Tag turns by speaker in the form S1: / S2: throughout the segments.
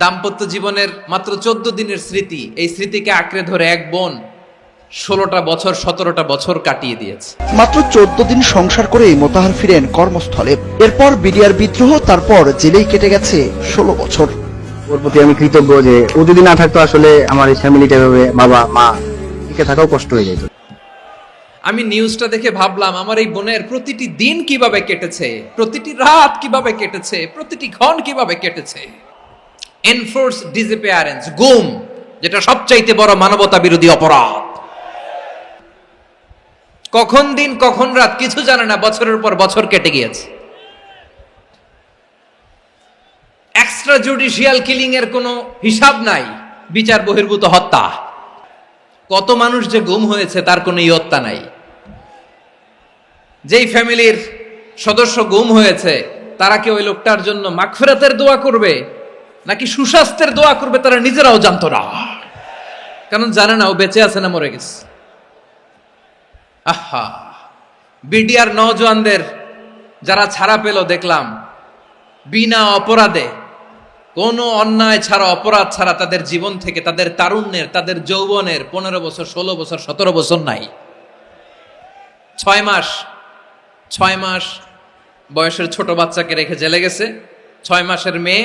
S1: দাম্পত্য জীবনের মাত্র চোদ্দ দিনের স্মৃতি এই স্মৃতিকে আঁকড়ে ধরে এক বোন ষোলোটা বছর সতেরোটা বছর কাটিয়ে দিয়েছে।
S2: মাত্র চোদ্দ দিন সংসার করে মোতাহার ফিরেন কর্মস্থলে। এরপর বিডিআর বিদ্রোহ তারপর জেলেই কেটে গেছে ষোলো বছর।
S3: ওর প্রতি আমি কৃতজ্ঞ যে ও যদি না থাকতো আসলে আমার এই ফ্যামিলিটা এভাবে বাবা মা টিকে থাকাও কষ্ট হয়ে যেত।
S1: আমি নিউজটা দেখে ভাবলাম আমার এই বোনের প্রতিটি দিন কীভাবে কেটেছে? প্রতিটি রাত কীভাবে কেটেছে? প্রতিটি ক্ষণ কীভাবে কেটেছে? এনফোর্স ডিসঅ্যাপিয়ারেন্স গুম, যেটা সবচাইতে বড় মানবতা বিরোধী অপরাধ। কখন দিন, কখন রাত, কিছু জানে না, বছরের পর বছর কেটে গিয়েছে। এক্সট্রা জুডিশিয়াল কিলিং এর কোনো হিসাব নাই, বিচার বহির্ভূত হত্যা। কত মানুষ যে গুম হয়েছে, তার কোনো ইয়ত্তা নাই। যেই ফ্যামিলির সদস্য গুম হয়েছে, তারা কি ওই লোকটার জন্য মাগফিরাতের দোয়া করবে? নাকি সুস্বাস্থ্যের দোয়া করবে তারা নিজেরাও জানতো না? কারণ জানে না, ও বেঁচে আছে না মরে গেছে। আহা বিডিআর নওজোয়ানদের যারা ছাড়া পেল, দেখলাম, বিনা অপরাধে, কোনো অন্যায় ছাড়া, অপরাধ ছাড়া তাদের জীবন থেকে, তাদের তারুণ্যের, তাদের যৌবনের পনেরো বছর, ষোলো বছর, সতেরো বছর নাই। ছয় মাস ছয় মাস বয়সের ছোট বাচ্চাকে রেখে জেলে গেছে। ছয় মাসের মেয়ে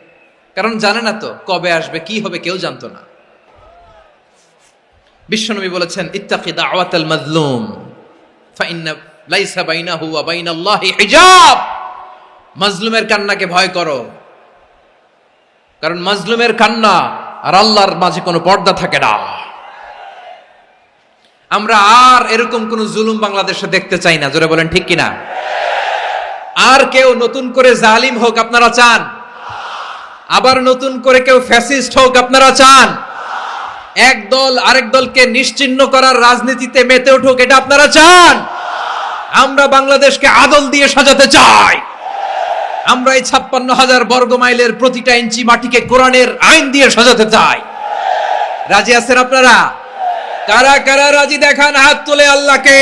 S1: কারণ জানে না তো কবে আসবে, কি হবে, কেউ জানতো না। বিশ্বনবী বলেছেন, ইত্তাকি মাজলুম বাইনাহু ওয়া বাইনাল্লাহি হিজাব। মাজলুমের কান্নাকে ভয় করো। কারণ মাজলুমের কান্না আর আল্লাহর মাঝে কোনো পর্দা থাকে না। আমরা আর এরকম কোন জুলুম বাংলাদেশে দেখতে চাই না, জোরে বলেন ঠিক কিনা? আর কেউ নতুন করে জালিম হোক আপনারা চান। আবার নতুন করে কেউ ফ্যাসিস্ট হোক, আপনারা চান? এক দল আরেক দলকে নিশ্চিহ্ন করার রাজনীতিতে মেতে উঠুক, এটা আপনারা চান? আমরা বাংলাদেশকে আদল দিয়ে সাজাতে চাই। আমরা এই ছাপ্পান্ন হাজার বর্গ মাইলের প্রতিটা ইঞ্চি মাটিকে কোরআনের আইন দিয়ে সাজাতে চাই। রাজি আছেন আপনারা? কারা কারা রাজি? দেখান হাত তুলে আল্লাহকে।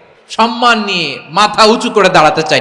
S1: সম্মান নিয়ে মাথা উঁচু করে দাঁড়াতে চাই।